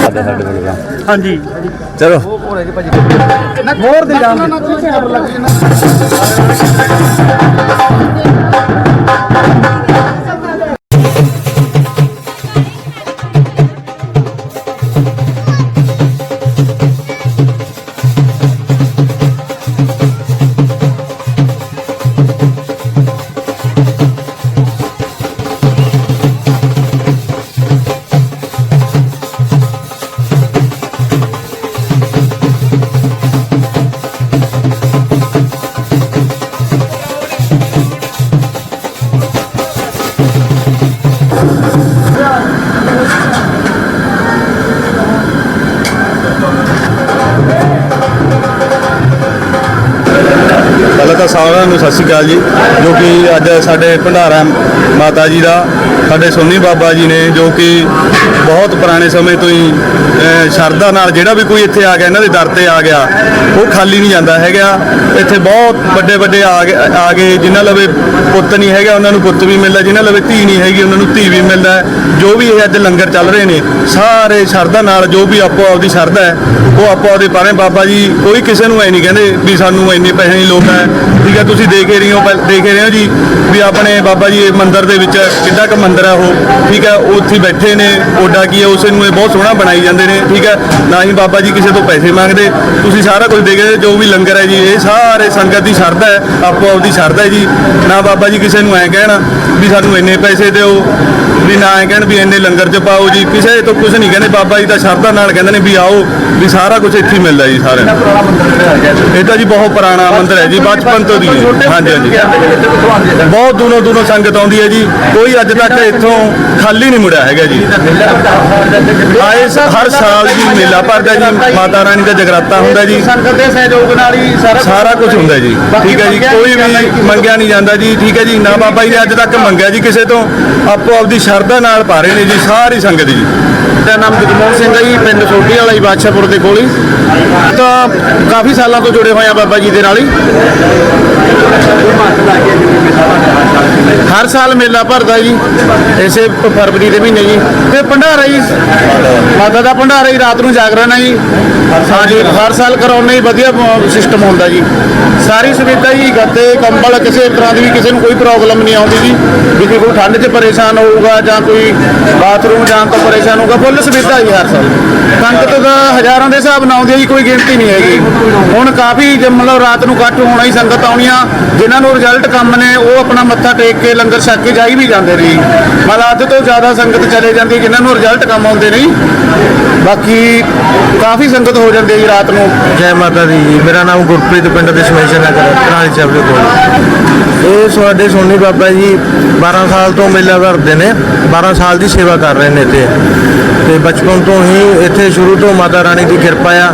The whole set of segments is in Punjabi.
ਸਾਡੇ ਸਾਡੇ ਕੋਲ ਤਾਂ। ਹਾਂਜੀ ਚਲੋ ਮੋਰ ਦੇ ਜਾਣ ਪਹਿਲਾਂ ਤਾਂ ਸਾਰਿਆਂ ਨੂੰ ਸਤਿ ਸ਼੍ਰੀ ਅਕਾਲ ਜੀ, ਜੋ ਕਿ ਅੱਜ ਸਾਡੇ ਭੰਡਾਰਾ ਮਾਤਾ ਜੀ ਦਾ, ਸਾਡੇ ਸੋਨੀ ਬਾਬਾ ਜੀ ਨੇ, ਜੋ ਕਿ ਬਹੁਤ ਪੁਰਾਣੇ ਸਮੇਂ ਤੋਂ ਹੀ ਸ਼ਰਧਾ ਨਾਲ ਜਿਹੜਾ ਵੀ ਕੋਈ ਇੱਥੇ ਆ ਗਿਆ, ਇਹਨਾਂ ਦੇ ਦਰ ਤੇ ਆ ਗਿਆ, ਉਹ ਖਾਲੀ ਨਹੀਂ ਜਾਂਦਾ ਹੈਗਾ। ਇੱਥੇ ਬਹੁਤ ਵੱਡੇ ਵੱਡੇ ਆ ਗਏ ਆ ਗਏ, ਜਿਨ੍ਹਾਂ ਲਵੇ ਪੁੱਤ ਨਹੀਂ ਹੈਗਾ, ਉਹਨਾਂ ਨੂੰ ਪੁੱਤ ਵੀ ਮਿਲਦਾ, ਜਿਨ੍ਹਾਂ ਲਵੇ ਧੀ ਨਹੀਂ ਹੈਗੀ, ਉਹਨਾਂ ਨੂੰ ਧੀ ਵੀ ਮਿਲਦਾ ਜੋ ਵੀ ਇਹ ਅੱਜ ਲੰਗਰ ਚੱਲ ਰਹੇ ਨੇ, ਸਾਰੇ ਸ਼ਰਧਾ ਨਾਲ ਜੋ ਵੀ ਆਪੋ ਆਪਦੀ ਸ਼ਰਧਾ ਹੈ, ਉਹ ਆਪੋ ਆਪਦੇ ਪਾਣੇ ਬਾਬਾ ਜੀ, ਕੋਈ ਕਿਸੇ ਨੂੰ ਐ ਨਹੀਂ ਕਹਿੰਦੇ ਵੀ ਸਾਨੂੰ ਇੰਨੇ ਪੈਸੇ ਦੀ ਲੋੜ ਹੈ ਠੀਕ ਹੈ, ਤੁਸੀਂ ਦੇਖ ਰਹੇ ਹੋ, ਪਹਿਲ- ਦੇਖ ਰਹੇ ਹੋ ਜੀ ਵੀ ਆਪਣੇ ਬਾਬਾ ਜੀ ਇਹ ਮੰਦਿਰ ਦੇ ਵਿੱਚ ਕਿੱਡਾ ਕੁ ਮੰਦਿਰ ਹੈ ਉਹ, ਠੀਕ ਹੈ, ਉਹ ਉੱਥੇ ਬੈਠੇ ਨੇ ਓਡਾ ਕੀ ਹੈ, ਉਸੇ ਨੂੰ ਇਹ ਬਹੁਤ ਸੋਹਣਾ ਬਣਾਈ ਜਾਂਦੇ ਨੇ, ਠੀਕ ਹੈ, ਨਾ ਹੀ ਬਾਬਾ ਜੀ ਕਿਸੇ ਤੋਂ ਪੈਸੇ ਮੰਗਦੇ, ਤੁਸੀਂ ਸਾਰਾ ਕੁਝ ਦੇਖ ਰਹੇ ਜੋ ਵੀ ਲੰਗਰ ਹੈ ਜੀ, ਇਹ ਸਾਰੇ ਸੰਗਤ ਦੀ ਸ਼ਰਧਾ ਹੈ ਆਪੋ ਆਪਦੀ ਸ਼ਰਧਾ ਹੈ ਜੀ, ਨਾ ਬਾਬਾ ਜੀ ਕਿਸੇ ਨੂੰ ਐ ਕਹਿਣਾ ਵੀ ਸਾਨੂੰ ਇੰਨੇ ਪੈਸੇ ਦਿਓ ਵੀ ਨਾ ਐ ਕਹਿਣ ਵੀ ਇੰਨੇ ਲੰਗਰ ਚ ਪਾਓ ਜੀ ਕਿਸੇ ਤੋਂ ਕੁਝ ਨਹੀਂ ਕਹਿੰਦੇ ਬਾਬਾ ਜੀ ਤਾਂ ਸ਼ਰਧਾ ਨਾਲ ਕਹਿੰਦੇ ਨੇ ਵੀ ਆਓ ਵੀ ਸਾਰਾ ਕੁਝ ਇੱਥੇ ਮਿਲਦਾ ਜੀ ਸਾਰਿਆਂ ਨੂੰ। ਇਹ ਤਾਂ ਜੀ ਬਹੁਤ ਪੁਰਾਣਾ ਮੰਦਿਰ ਹੈ ਜੀ ਬਚਪਨ ਤੋਂ ਦੀ ਹੈ। ਹਾਂਜੀ ਹਾਂਜੀ। ਬਹੁਤ ਦੂਰੋਂ ਦੂਰੋਂ ਸੰਗਤ ਆਉਂਦੀ ਹੈ ਜੀ। ਕੋਈ ਅੱਜ ਤੱਕ ਇੱਥੋਂ ਖਾਲੀ ਨਹੀਂ ਮੁੜਿਆ ਹੈਗਾ ਜੀ। ਆਏ ਹਰ ਸਾਲ ਜੀ ਮੇਲਾ ਭਰਦਾ ਜੀ ਮਾਤਾ ਰਾਣੀ ਦਾ ਜਗਰਾਤਾ ਹੁੰਦਾ ਜੀ। ਸੰਗਤ ਦੇ ਸਹਿਯੋਗ ਨਾਲ ਹੀ ਸਾਰਾ ਸਾਰਾ ਕੁਝ ਹੁੰਦਾ ਜੀ। ਠੀਕ ਹੈ ਜੀ ਕੋਈ ਵੀ ਮੰਗਿਆ ਨਹੀਂ ਜਾਂਦਾ ਜੀ। ਠੀਕ ਹੈ ਜੀ ਨਾ ਬਾਬਾ ਜੀ ਨੇ ਅੱਜ ਤੱਕ ਮੰਗਿਆ ਜੀ ਕਿਸੇ ਤੋਂ। ਆਪੋ ਆਪਦੀ ਸ਼ਰਧਾ ਨਾਲ ਪਾ ਰਹੇ ਨੇ ਜੀ, ਸਾਰੀ ਸੰਗਤ ਜੀ। ਮੇਰਾ ਨਾਮ ਜਗਮੋਹਨ ਸਿੰਘ ਹੈ ਜੀ, ਪਿੰਡ ਸੋਢੀ ਵਾਲਾ ਜੀ, ਬਾਦਸ਼ਾਹਪੁਰ ਦੇ ਕੋਲ ਹੀ। ਤਾਂ ਕਾਫੀ ਸਾਲਾਂ ਤੋਂ ਜੁੜੇ ਹੋਏ ਆ ਬਾਬਾ ਜੀ ਦੇ ਨਾਲ ਹੀ। ਹਰ ਸਾਲ ਮੇਲਾ ਭਰਦਾ ਜੀ, ਇਸੇ ਫਰਵਰੀ ਦੇ ਮਹੀਨੇ ਜੀ। ਤੇ ਭੰਡਾਰਾ ਜੀ, ਮਾਤਾ ਦਾ ਭੰਡਾਰਾ ਜੀ, ਰਾਤ ਨੂੰ ਜਾਗਰਣ ਹੈ ਜੀ। ਹਾਂਜੀ, ਹਰ ਸਾਲ ਕਰਾਉਣਾ ਹੀ ਵਧੀਆ ਸਿਸਟਮ ਹੁੰਦਾ ਜੀ। ਸਾਰੀ ਸੁਵਿਧਾ ਜੀ, ਗੱਤੇ, ਕੰਬਲ, ਕਿਸੇ ਤਰ੍ਹਾਂ ਦੀ ਵੀ ਕਿਸੇ ਨੂੰ ਕੋਈ ਪ੍ਰੋਬਲਮ ਨਹੀਂ ਆਉਂਦੀ ਜੀ। ਵੀ ਜੇ ਕੋਈ ਠੰਡ 'ਚ ਪਰੇਸ਼ਾਨ ਹੋਊਗਾ ਜਾਂ ਕੋਈ ਬਾਥਰੂਮ ਜਾਣ ਤੋਂ ਪਰੇਸ਼ਾਨ ਹੋਊਗਾ ਫੁੱਲ ਸੁਵਿਧਾ ਜੀ ਹਰ ਸਾਲ। ਸੰਗਤ ਦਾ ਹਜ਼ਾਰਾਂ ਦੇ ਹਿਸਾਬ ਨਾਲ ਆਉਂਦੀ ਕੋਈ ਗਿਣਤੀ ਨਹੀਂ ਹੈਗੀ। ਹੁਣ ਕਾਫੀ ਮਤਲਬ ਰਾਤ ਨੂੰ ਘੱਟ ਹੋਣਾ ਹੀ ਸੰਗਤ ਆਉਣੀਆਂ, ਜਿਨ੍ਹਾਂ ਨੂੰ ਰਿਜ਼ਲਟ ਕੰਮ ਨੇ, ਉਹ ਆਪਣਾ ਮੱਥਾ ਟੇਕ ਕੇ ਲੰਗਰ ਛਕ ਕੇ ਜਾਈ ਵੀ ਜਾਂਦੇ ਨੇ ਮਤਲਬ ਅੱਧ ਤੋਂ ਜ਼ਿਆਦਾ ਸੰਗਤ ਚਲੇ ਜਾਂਦੀ ਹੈ ਜਿਨ੍ਹਾਂ ਨੂੰ ਰਿਜ਼ਲਟ ਕੰਮ ਆਉਂਦੇ ਨੇ ਬਾਕੀ ਕਾਫੀ ਸੰਗਤ ਹੋ ਜਾਂਦੀ ਹੈ ਜੀ ਰਾਤ ਨੂੰ। ਜੈ ਮਾਤਾ ਦੀ ਜੀ। ਮੇਰਾ ਨਾਮ ਗੁਰਪ੍ਰੀਤ, ਪਿੰਡ ਦੇ ਸਮੇਸ਼ਰ ਨਗਰ ਕਰਾਲੀ ਸਾਹਿਬ ਦੇ ਕੋਲ। ਇਹ ਸਾਡੇ ਸੋਨੀ ਬਾਬਾ ਜੀ 12 ਸਾਲ ਤੋਂ ਮੇਲਾ ਭਰਦੇ ਨੇ। 12 ਸਾਲ ਦੀ ਸੇਵਾ ਕਰ ਰਹੇ ਨੇ ਇੱਥੇ। ਤੇ ਬਚਪਨ ਤੋਂ ਹੀ ਇੱਥੇ ਸ਼ੁਰੂ ਤੋਂ ਮਾਤਾ ਰਾਣੀ ਦੀ ਕਿਰਪਾ ਆ।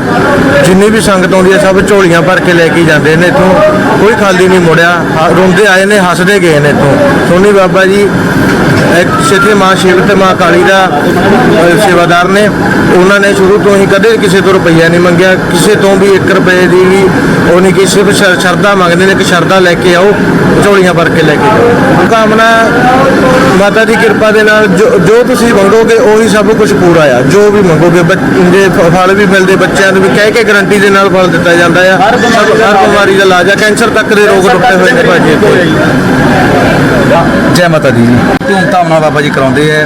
ਜਿੰਨੀ ਵੀ ਸੰਗਤ ਆਉਂਦੀ ਹੈ, ਸਭ ਝੋਲੀਆਂ ਭਰ ਕੇ ਲੈ ਕੇ ਜਾਂਦੇ ਨੇ ਇੱਥੋਂ। ਕੋਈ ਖਾਲੀ ਨਹੀਂ ਮੁੜਿਆ। ਹ- ਰੋਂਦੇ ਆਏ ਨੇ, ਹੱਸਦੇ ਗਏ ਨੇ ਇੱਥੋਂ। ਸੋਨੀ ਬਾਬਾ ਜੀ ਇੱਕ ਸਿੱਧੇ ਮਾਂ ਸ਼ਿਵ ਤੇ ਮਾਂ ਕਾਲੀ ਦਾ ਸੇਵਾਦਾਰ ਨੇ। ਉਹਨਾਂ ਨੇ ਸ਼ੁਰੂ ਤੋਂ ਹੀ ਕਦੇ ਕਿਸੇ ਤੋਂ ਰੁਪਈਆ ਨਹੀਂ ਮੰਗਿਆ ਕਿਸੇ ਤੋਂ ਵੀ 1 ਰੁਪਏ ਦੀ ਵੀ ਉਹ ਨਹੀਂ ਕਿ ਸਿਰਫ ਸ਼ਰ- ਸ਼ਰਧਾ ਮੰਗਦੇ ਨੇ ਕਿ ਸ਼ਰਧਾ ਲੈ ਕੇ ਆਓ ਝੋਲੀਆਂ ਭਰ ਕੇ ਲੈ ਕੇ ਜਾਓ। ਕਾਮਨਾ ਮਾਤਾ ਦੀ ਕਿਰਪਾ ਦੇ ਨਾਲ ਜੋ ਜੋ ਤੁਸੀਂ ਮੰਗੋਗੇ ਉਹੀ ਸਭ ਕੁਝ ਪੂਰਾ ਆ। ਜੋ ਵੀ ਮੰਗੋਗੇ ਬੱਚੇ ਫਲ ਵੀ ਮਿਲਦੇ ਬੱਚਿਆਂ ਨੂੰ ਵੀ ਕਹਿ ਕੇ ਗਾਰੰਟੀ ਦੇ ਨਾਲ ਫਲ ਦਿੱਤਾ ਜਾਂਦਾ ਆ। ਹਰ ਬਿਮਾਰੀ ਦਾ ਇਲਾਜ ਆ। ਕੈਂਸਰ ਤੱਕ ਦੇ ਰੋਗ ਟੁੱਟੇ ਹੋਏ ਨੇ ਭਾਜੀ ਇੱਥੇ। ਜੈ ਮਾਤਾ ਦੀ ਜੀ। ਧੂਮਧਾਮ ਨਾਲ ਬਾਬਾ ਜੀ ਕਰਾਉਂਦੇ ਐ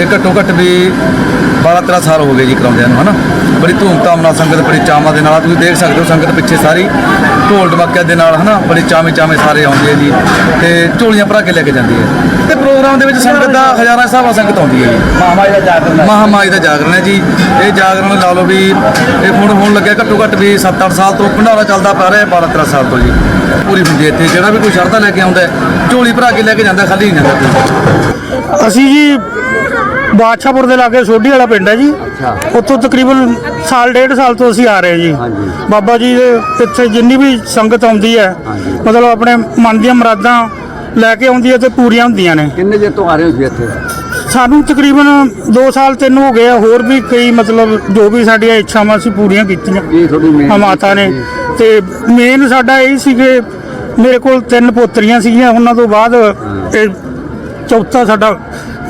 ਇਹ ਘੱਟੋ ਘੱਟ ਵੀ 12 13 ਸਾਲ ਹੋ ਗਏ ਜੀ ਕਰਾਉਂਦਿਆਂ ਨੂੰ ਹਨਾ? ਬੜੀ ਧੂਮਧਾਮ ਨਾਲ ਸੰਗਤ ਬੜੀ ਚਾਵਾਂ ਦੇ ਨਾਲ ਤੁਸੀਂ ਦੇਖ ਸਕਦੇ ਹੋ ਸੰਗਤ ਪਿੱਛੇ ਸਾਰੀ ਢੋਲ ਢਮਾਕਿਆਂ ਦੇ ਨਾਲ ਹਨਾ? ਬੜੇ ਚਾਵੇਂ ਚਾਵੇਂ ਸਾਰੇ ਆਉਂਦੇ ਆ ਜੀ ਤੇ ਝੋਲੀਆਂ ਭਰਾ ਕੇ ਲੈ ਕੇ ਜਾਂਦੀ ਹੈ। ਤੇ ਪ੍ਰੋਗਰਾਮ ਦੇ ਵਿੱਚ ਸੰਗਤ ਦਾ ਹਜ਼ਾਰਾਂ ਹਿਸਾਬਾਂ ਸੰਗਤ ਆਉਂਦੀ ਹੈ ਜੀ। ਮਹਾਮਾਈ ਦਾ ਜਾਗਰਣ ਮਹਾਮਾਈ ਦਾ ਜਾਗਰਣ ਹੈ ਜੀ। ਇਹ ਜਾਗਰਣ ਲਾ ਲਓ ਵੀ ਇਹ ਹੁਣ ਹੋਣ ਲੱਗਿਆ ਘੱਟੋ ਘੱਟ ਵੀ 7-8 ਸਾਲ ਤੋਂ ਭੰਡਾਰਾ ਚੱਲਦਾ ਪਾ ਰਿਹਾ 12-13 ਸਾਲ ਤੋਂ ਜੀ। ਪੂਰੀ ਹੁੰਦੀ ਇੱਥੇ ਜਿਹੜਾ ਵੀ ਕੋਈ ਸ਼ਰਧਾ ਲੈ ਕੇ ਆਉਂਦਾ ਝੋਲੀ ਭਰਾ ਕੇ ਲੈ ਕੇ ਜਾਂਦਾ ਖਾਲੀ ਨਹੀਂ ਜਾਂਦਾ ਅਸੀਂ ਜੀ ਬਾਦਸ਼ਾਹਪੁਰ ਦੇ ਲਾਗੇ ਸੋਢੀ ਵਾਲਾ ਪਿੰਡ ਹੈ ਜੀ। ਉੱਥੋਂ ਤਕਰੀਬਨ ਸਾਲ ਡੇਢ ਸਾਲ ਤੋਂ ਅਸੀਂ ਆ ਰਹੇ ਹਾਂ ਜੀ। ਬਾਬਾ ਜੀ ਦੇ ਇੱਥੇ ਜਿੰਨੀ ਵੀ ਸੰਗਤ ਆਉਂਦੀ ਹੈ ਮਤਲਬ ਆਪਣੇ ਮਨ ਦੀਆਂ ਮੁਰਾਦਾਂ ਲੈ ਕੇ ਆਉਂਦੀ ਹੈ ਤੇ ਪੂਰੀਆਂ ਹੁੰਦੀਆਂ ਨੇ। ਕਿੰਨੇ ਚਿਰ ਤੋਂ ਆ ਰਹੇ ਹੋ ਜੀ ਇੱਥੇ? ਸਾਨੂੰ ਤਕਰੀਬਨ 2 ਸਾਲ ਤਿੰਨ ਹੋ ਗਏ ਆ ਹੋਰ ਵੀ ਕਈ ਮਤਲਬ ਜੋ ਵੀ ਸਾਡੀਆਂ ਇੱਛਾਵਾਂ ਅਸੀਂ ਪੂਰੀਆਂ ਕੀਤੀਆਂ। ਇਹ ਤੁਹਾਡੀ ਮਾਤਾ ਨੇ। ਤੇ ਮੇਨ ਸਾਡਾ ਇਹ ਸੀ ਕਿ ਮੇਰੇ ਕੋਲ ਤਿੰਨ ਪੋਤਰੀਆਂ ਸੀਗੀਆਂ ਉਹਨਾਂ ਤੋਂ ਬਾਅਦ ਇਹ ਚੌਥਾ ਸਾਡਾ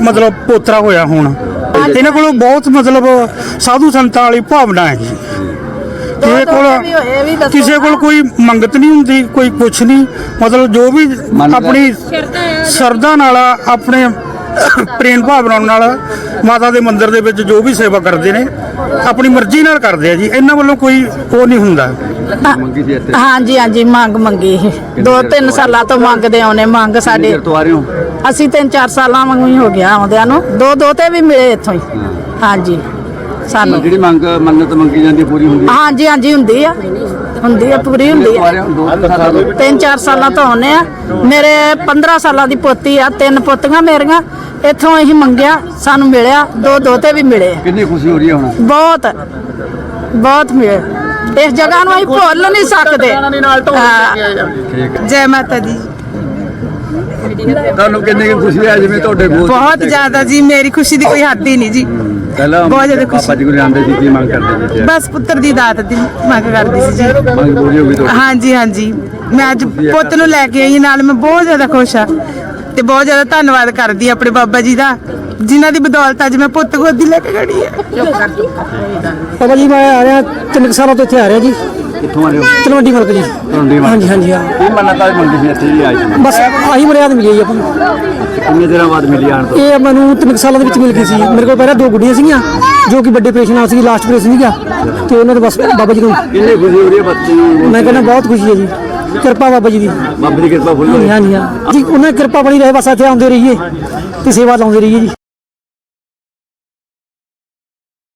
ਮਤਲਬ ਪੋਤਰਾ ਹੋਇਆ ਹੁਣ। ਇਹਨਾਂ ਕੋਲ ਬਹੁਤ ਮਤਲਬ ਸਾਧੂ ਸੰਤਾਂ ਵਾਲੀ ਭਾਵਨਾ ਹੈ ਜੀ। ਕਿਸੇ ਕੋਲ ਕਿਸੇ ਕੋਲ ਕੋਈ ਮੰਗਤ ਨਹੀਂ ਹੁੰਦੀ ਕੋਈ ਕੁਛ ਨਹੀਂ। ਮਤਲਬ ਜੋ ਵੀ ਆਪਣੀ ਸਰਦਾ ਨਾਲ ਆਪਣੇ ਪ੍ਰੇਮ ਭਾਵਨਾ ਨਾਲ ਮਾਤਾ ਦੇ ਮੰਦਿਰ ਦੇ ਵਿੱਚ ਜੋ ਵੀ ਸੇਵਾ ਕਰਦੇ ਨੇ ਆਪਣੀ ਮਰਜ਼ੀ ਨਾਲ ਕਰਦੇ ਆ ਜੀ। ਇਹਨਾਂ ਵੱਲੋਂ ਕੋਈ ਉਹ ਨਹੀਂ ਹੁੰਦਾ। ਮੰਗੀ ਸੀ ਇੱਥੇ? ਹਾਂਜੀ ਹਾਂਜੀ ਮੰਗ ਮੰਗੀ ਸੀ। ਦੋ ਤਿੰਨ ਸਾਲਾਂ ਤੋਂ ਮੰਗਦੇ ਆਉਨੇ ਮੰਗ ਸਾਡੇ ਤੋਂ ਆ ਰਹੇ ਹੋ? ਅਸੀਂ ਤਿੰਨ ਚਾਰ ਸਾਲਾਂ ਵਾਂਗੂ ਹੀ ਹੋ ਗਿਆ ਆਉਂਦਿਆਂ ਨੂੰ। ਦੋ ਦੋ ਤੇ ਵੀ ਮਿਲੇ ਇੱਥੋਂ ਹੀ। ਹਾਂਜੀ। ਸਾਨੂੰ ਜਿਹੜੀ ਮੰਗ ਮੰਨਤ ਮੰਗੀ ਜਾਂਦੀ ਪੂਰੀ ਹੁੰਦੀ ਹੈ? ਹਾਂਜੀ ਹਾਂਜੀ ਹੁੰਦੀ ਆ। ਹੁੰਦੀ ਆ ਪੂਰੀ ਹੁੰਦੀ ਆ ਦੋ ਤਿੰਨ ਸਾਲਾਂ ਤੋਂ? ਤਿੰਨ ਚਾਰ ਸਾਲਾਂ ਤੋਂ ਆਉਨੇ ਆ। ਮੇਰੇ 15 ਸਾਲਾਂ ਦੀ ਪੋਤੀ ਆ ਤਿੰਨ ਪੋਤੀਆਂ ਮੇਰੀਆਂ। ਇੱਥੋਂ ਅਸੀਂ ਮੰਗਿਆ ਸਾਨੂੰ ਮਿਲਿਆ ਦੋ ਦੋ ਤੇ ਵੀ ਮਿਲੇ ਕਿੰਨੀ ਖੁਸ਼ੀ ਹੋ ਰਹੀ ਹੈ ਹੁਣ? ਬਹੁਤ ਬਹੁਤ ਮਿਲੇ। ਇਸ ਜਗ੍ਹਾ ਨੂੰ ਅਸੀਂ ਭੁੱਲ ਨਹੀਂ ਸਕਦੇ। ਹਾਂ। ਜੈ। ਮਾਤਾ ਦੀ। ਤੁਹਾਨੂੰ ਕਿੰਨੀ ਕੁ ਖੁਸ਼ੀ ਹੈ ਜਿਵੇਂ ਤੁਹਾਡੇ ਗੋਦ ਬਹੁਤ ਜ਼ਿਆਦਾ ਜੀ ਮੇਰੀ ਖੁਸ਼ੀ ਦੀ ਕੋਈ ਹੱਦ ਹੀ ਨਹੀਂ ਜੀ। ਪਹਿਲਾਂ ਬਹੁਤ ਜ਼ਿਆਦਾ ਖੁਸ਼ੀ। ਪਾਪਾ ਜੀ ਕੋਲ ਜਾਂਦੇ ਸੀ ਕੀ ਮੰਗ ਕਰਦੇ ਸੀ ਬਸ ਪੁੱਤਰ ਦੀ ਦਾਤ ਦੀ ਮੰਗ ਕਰਦੀ ਸੀ ਜੀ। ਮੰਗ ਪੂਰੀ ਹੋ ਗਈ ਤੁਹਾਡੀ। ਹਾਂਜੀ ਹਾਂਜੀ। ਮੈਂ ਅੱਜ ਪੁੱਤ ਨੂੰ ਲੈ ਕੇ ਆਈ ਨਾਲ ਮੈਂ ਬਹੁਤ ਜ਼ਿਆਦਾ ਖੁਸ਼ ਆ ਤੇ ਬਹੁਤ ਜ਼ਿਆਦਾ ਧੰਨਵਾਦ ਕਰਦੀ ਆਪਣੇ ਬਾਬਾ ਜੀ ਦਾ। ਜਿਨ੍ਹਾਂ ਦੀ ਬਦੌਲਤ ਅੱਜ ਮੈਂ ਪੁੱਤ ਗੋਦੀ ਲੈ ਕੇ ਖੜੀ ਆ ਬਾਬਾ ਜੀ ਮੈਂ ਆ ਰਿਹਾ ਤਿੰਨ ਸਾਲਾਂ ਤੋਂ ਇੱਥੇ ਆ ਰਿਹਾ ਜੀ। ਕਿੱਥੋਂ ਆ ਰਹੇ ਹੋ? ਤਲਵੰਡੀ ਮਲਕ ਜੀ। ਹਾਂਜੀ ਹਾਂਜੀ ਹਾਂ। ਕੀ ਮੰਨਤ ਮੰਗੀ ਸੀ ਇੱਥੇ ਜੀ ਆਈ ਸੀ? ਬਸ ਆਹੀ ਮਰਿਆਦ ਮਿਲੀ ਹੈ ਜੀ ਆਪਾਂ ਨੂੰ। ਕਿੰਨੇ ਦਿਨਾਂ ਬਾਅਦ ਮਿਲੀ ਆਣ ਤੋਂ? ਇਹ ਮੈਨੂੰ ਤਿੰਨ ਕੁ ਸਾਲਾਂ ਦੇ ਵਿੱਚ ਮਿਲ ਗਈ ਸੀ। ਮੇਰੇ ਕੋਲ ਪਹਿਲਾਂ ਦੋ ਗੁੱਡੀਆਂ ਸੀਗੀਆਂ ਜੋ ਕਿ ਵੱਡੇ ਆਪਰੇਸ਼ਨ ਨਾਲ ਸੀ ਲਾਸਟ ਸੀਗਾ ਤੇ ਉਹਨਾਂ ਦੇ ਬਸ ਬਾਬਾ ਜੀ ਨੂੰ ਕਿੰਨੀ ਖੁਸ਼ੀ ਹੋ ਰਹੀ ਹੈ ਬੱਚੇ ਨੂੰ? ਮੈਂ ਕਹਿੰਦਾ ਬਹੁਤ ਖੁਸ਼ੀ ਹੈ ਜੀ। ਕਿਰਪਾ ਬਾਬਾ ਜੀ ਦੀ। ਬਾਬੇ ਦੀ ਕਿਰਪਾ ਫੁੱਲ ਹੋਈ। ਹਾਂਜੀ ਹਾਂ। ਜੀ ਉਹਨਾਂ ਦੀ ਕਿਰਪਾ ਬਣੀ ਰਹੇ ਬਸ ਇੱਥੇ ਆਉਂਦੇ ਰਹੀਏ ਤੇ ਸੇਵਾ ਲਾਉਂਦੇ ਰਹੀਏ ਜੀ।